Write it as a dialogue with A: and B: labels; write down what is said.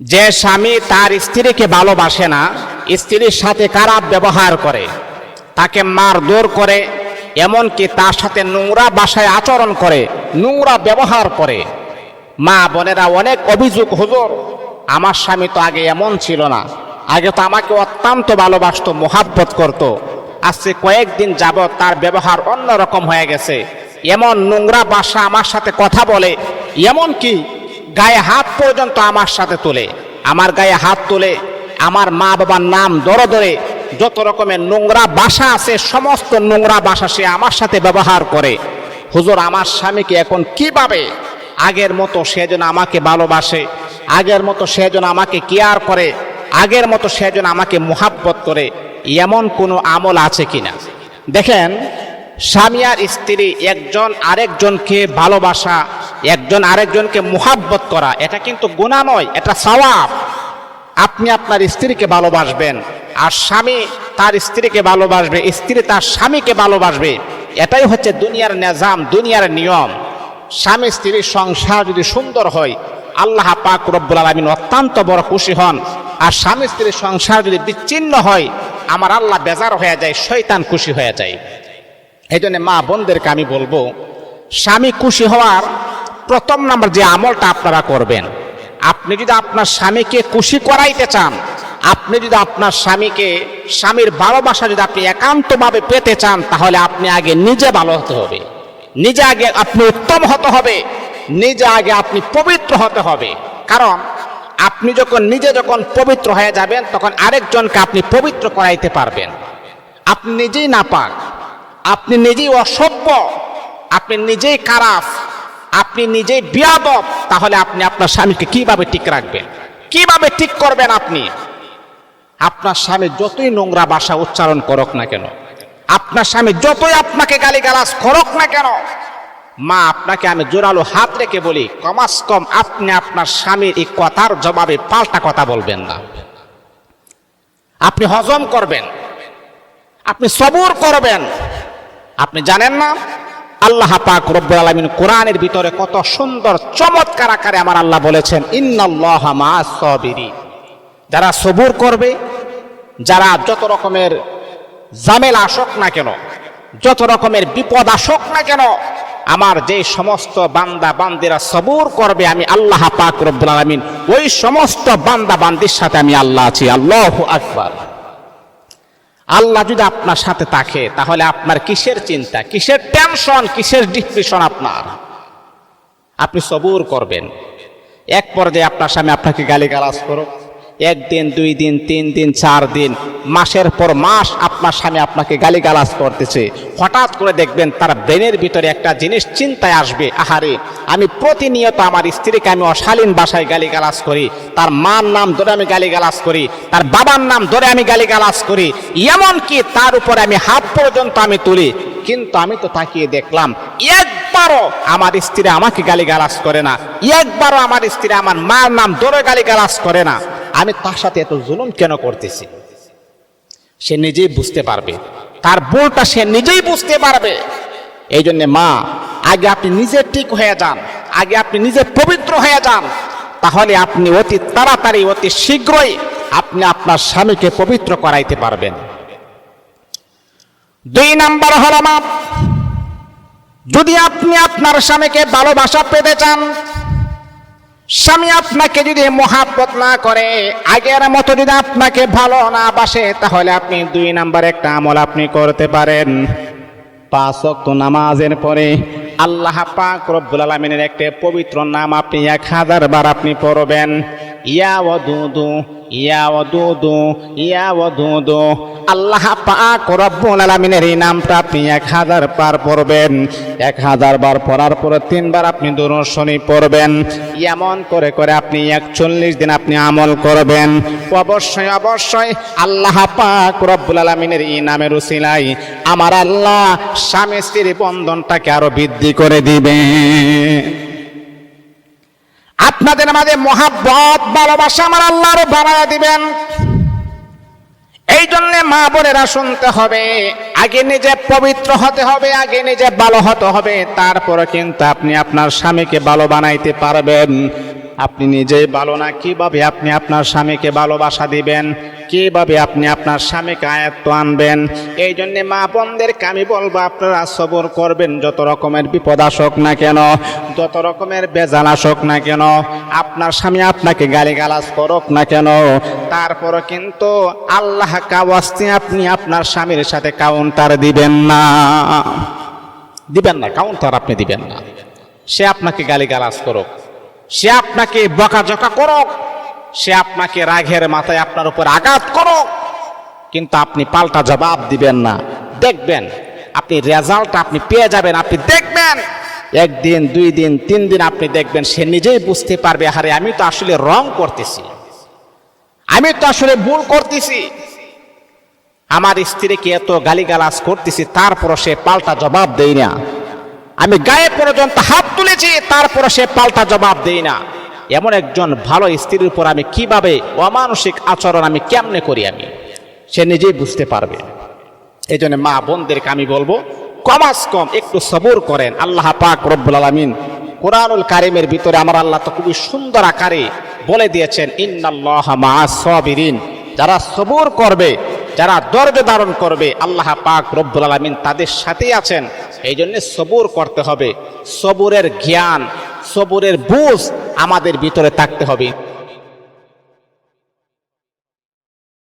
A: যে স্বামী তার স্ত্রীকে ভালোবাসে না, স্ত্রীর সাথে খারাপ ব্যবহার করে, তাকে মার মারধর করে, এমনকি তার সাথে নোংরা বাসায় আচরণ করে, নোংরা ব্যবহার করে। মা বোনেরা অনেক অভিযোগ, হুজুর, আমার স্বামী তো আগে এমন ছিল না। আগে তো আমাকে অত্যন্ত ভালোবাসতো, মোহাব্বত করত। আজকে কয়েকদিন যাবৎ তার ব্যবহার অন্যরকম হয়ে গেছে। এমন নোংরা বাসা আমার সাথে কথা বলে এমন কি গায়ে হাত পর্যন্ত আমার সাথে তোলে, আমার গায়ে হাত তোলে, আমার মা বাবার নাম দরে ধরে যত রকমের নোংরা বাসা আছে, সমস্ত নোংরা বাসা সে আমার সাথে ব্যবহার করে। হুজুর, আমার স্বামীকে এখন কীভাবে আগের মতো সে যেন আমাকে ভালোবাসে, আগের মতো সে যেন আমাকে কেয়ার করে, আগের মতো সে যেন আমাকে মোহাব্বত করে, এমন কোনো আমল আছে কিনা? দেখেন, স্বামী আর স্ত্রী একজন আরেকজনকে ভালোবাসা একজন আরেকজনকে মোহাব্বত করা, এটা কিন্তু গুণা নয়, এটা সওয়াব। আপনি আপনার স্ত্রীকে ভালোবাসবেন, আর স্বামী তার স্ত্রীকে ভালোবাসবে, স্ত্রী তার স্বামীকে ভালোবাসবে, এটাই হচ্ছে দুনিয়ার নিজাম, দুনিয়ার নিয়ম। স্বামী স্ত্রীর সংসার যদি সুন্দর হয়, আল্লাহ পাক রব্বুল আলমিন অত্যন্ত বড় খুশি হন। আর স্বামী স্ত্রীর সংসার যদি বিচ্ছিন্ন হয়, আমার আল্লাহ বেজার হয়ে যায় শৈতান খুশি হয়ে যায়। এই জন্য মা বোনদেরকে আমি বলব, স্বামী খুশি হওয়ার প্রথম নাম্বার যে আমলটা আপনারা করবেন, আপনি যদি আপনার স্বামীকে খুশি করাইতে চান, আপনি যদি আপনার স্বামীকে, স্বামীর ভালোবাসা যদি আপনি একান্তভাবে পেতে চান, তাহলে আপনি আগে নিজে ভালো হতে হবে। নিজে আগে আপনি উত্তম হতে হবে, নিজে আগে আপনি পবিত্র হতে হবে। কারণ, আপনি যখন নিজে যখন পবিত্র হয়ে যাবেন, তখন আরেকজনকে আপনি পবিত্র করাইতে পারবেন। আপনি নিজেই নাপাক, আপনি নিজেই অসভ্য, আপনি নিজেই খারাপ আপনি নিজেই বিয়াদব, তাহলে আপনি আপনার স্বামীকে কীভাবে ঠিক রাখবেন? কীভাবে ঠিক করবেন আপনি? আপনার স্বামী যতই নোংরা ভাষা উচ্চারণ করুক না কেন, আপনার স্বামী যতই আপনাকে গালিগালাজ করুক না কেন, মা, আপনাকে আমি জোরালো হাত রেখে বলি, কমাস কম আপনি আপনার স্বামীর এই কথার জবাবে পাল্টা কথা বলবেন না। আপনি হজম করবেন, আপনি সবর করবেন। আপনি জানেন না? আল্লাহ পাক রব্বুল আলামিন কোরআনের ভিতরে কত সুন্দর চমৎকার আকারে আমার আল্লাহ বলেছেন, ইন্নাল্লাহ মা সবিরি যারা সবুর করবে, যারা যত রকমের জামেল আসক না কেন, যত রকমের বিপদ আসক না কেন, আমার যে সমস্ত বান্দা বান্দিরা সবুর করবে, আমি আল্লাহ পাক রব্বুল আলামিন ওই সমস্ত বান্দা বান্দির সাথে আমি আল্লাহ আছি। আল্লাহ আকবার। আল্লাহ যদি আপনার সাথে থাকে, তাহলে আপনার কিসের চিন্তা? কিসের টেনশন কিসের ডিপ্রেশন আপনার? আপনি সবুর করবেন। এক পর্যায়ে আপনার স্বামী আপনাকে গালিগালাজ করো একদিন, দুই দিন, তিন দিন, চার দিন, মাসের পর মাস আপনার স্বামী আপনাকে গালিগালাজ করতেছে। হঠাৎ করে দেখবেন তার ব্রেনের ভিতরে একটা জিনিস চিন্তায় আসবে। আহারে, আমি প্রতিনিয়ত আমার স্ত্রীকে আমি অশালীন ভাষায় গালিগালাজ করি, তার মার নাম ধরে আমি গালিগালাজ করি, তার বাবার নাম ধরে আমি গালিগালাজ করি, এমনকি তার উপরে আমি হাত পর্যন্ত আমি তুলি। কিন্তু আমি তো তাকিয়ে দেখলাম, একবারও আমার স্ত্রী আমাকে গালিগালাজ করে না। একবারও আমার স্ত্রী আমার মার নাম ধরে গালিগালাজ করে না। আমি তার সাথে এত জুলুম কেন করতেছি? সে নিজেই বুঝতে পারবে। তার ভুলটা সে নিজেই বুঝতে পারবে। এই জন্যে মা, আগে আপনি নিজে ঠিক হয়ে যান। আগে আপনি নিজে পবিত্র হয়ে যান। তাহলে আপনি অতি তাড়াতাড়ি, অতি শীঘ্রই আপনি আপনার স্বামীকে পবিত্র করাইতে পারবেন। দুই নাম্বার হল মা, যদি আপনি আপনার স্বামীকে ভালোবাসা পেতে চান, স্বামী আপনাকে যদি মহাব্বত না করে, আগের মতো যদি আপনাকে ভালো না বাসে, তাহলে আপনি দুই নাম্বার একটা আমল আপনি করতে পারেন। পাঁচ ওয়াক্ত নামাজের পরে আল্লাহ পাক রব্বুল আলমিনের একটা পবিত্র নাম আপনি এক হাজার বার আপনি পড়বেন। ইয়া ও দুদু ইয়া ও দুদু ইয়া ও দুদু আল্লাহ পাক রব্বুল আলমিনের এই নামটা আপনি এক হাজার বার পড়বেন। এক হাজার বার পড়ার পরে তিনবার আপনি দূরশনি পড়বেন। এমন করে করে আপনি একচল্লিশ দিন আপনি আমল করবেন। অবশ্যই অবশ্যই আল্লাহ পাক রব্বুল আলমিনের এই নামের উসিলাই আমার আল্লাহ স্বামী স্ত্রীর বন্ধনটাকে আরও বৃদ্ধি করে দিবে আপনাদের আমাদের মহাব্বত, ভালোবাসা আমার আল্লাহ আরও বাড়ায় দিবেন। এই জন্য মা বোনেরা শুনতে হবে, আগে নিজে পবিত্র হতে হবে, আগে নিজে ভালো হতে হবে, তারপরে কিন্তু আপনি আপনার স্বামীকে ভালো বানাইতে পারবেন। আপনি নিজেই ভালো না, কীভাবে আপনি আপনার স্বামীকে ভালোবাসা দিবেন? কীভাবে আপনি আপনার স্বামীকে আয়ত্ত আনবেন। এই জন্য মা বোনদেরকে আমি বলব, আপনারা সবর করবেন, যত রকমের বিপদ আসক না কেন, যত রকমের বেজাল আসক না কেন, আপনার স্বামী আপনাকে গালিগালাজ করুক না কেন, তারপরও কিন্তু আল্লাহ কাওয়াস্তি আপনি আপনার স্বামীর সাথে কাউন্টার দিবেন না। দিবেন না কাউন্টার আপনি দিবেন না। সে আপনাকে গালিগালাজ করুক, সে আপনাকে বকাঝকা করুক সে আপনাকে রাগের মাথায় আপনার উপর আঘাত করুক কিন্তু আপনি পাল্টা জবাব দিবেন না। দেখবেন, আপনি রেজাল্ট আপনি পেয়ে যাবেন, আপনি দেখবেন। একদিন, দুই দিন, তিন দিন আপনি দেখবেন, সে নিজেই বুঝতে পারবে, আরে আমি তো আসলে রং করতেছি। আমি তো আসলে ভুল করতেছি। আমার স্ত্রীকে এত গালিগালাজ করতেছি, তারপরও সে পাল্টা জবাব দেই না। আমি গায়ে পর্যন্ত হাত তুলেছি, তারপরও সে পাল্টা জবাব দেই না। এমন একজন ভালো স্ত্রীর উপর আমি কীভাবে অমানসিক আচরণ আমি কেমনে করি আমি? সে নিজেই বুঝতে পারবে। এই জন্য মা বোনদেরকে আমি বলব, কমাস কম, একটু সবর করেন। আল্লাহ পাক রব্বুল আলমিন কোরআনুল কারিমের ভিতরে আমার আল্লাহ তো খুবই সুন্দর আকারে বলে দিয়েছেন, ইন্নাল্লাহ মা সবিরিন। যারা সবর করবে, যারা ধৈর্য ধারণ করবে, আল্লাহ পাক রব্বুল আলমিন তাদের সাথেই আছেন। এই জন্য সবুর করতে হবে। সবুরের জ্ঞান, সবুরের বুঝ আমাদের ভিতরে থাকতে হবে।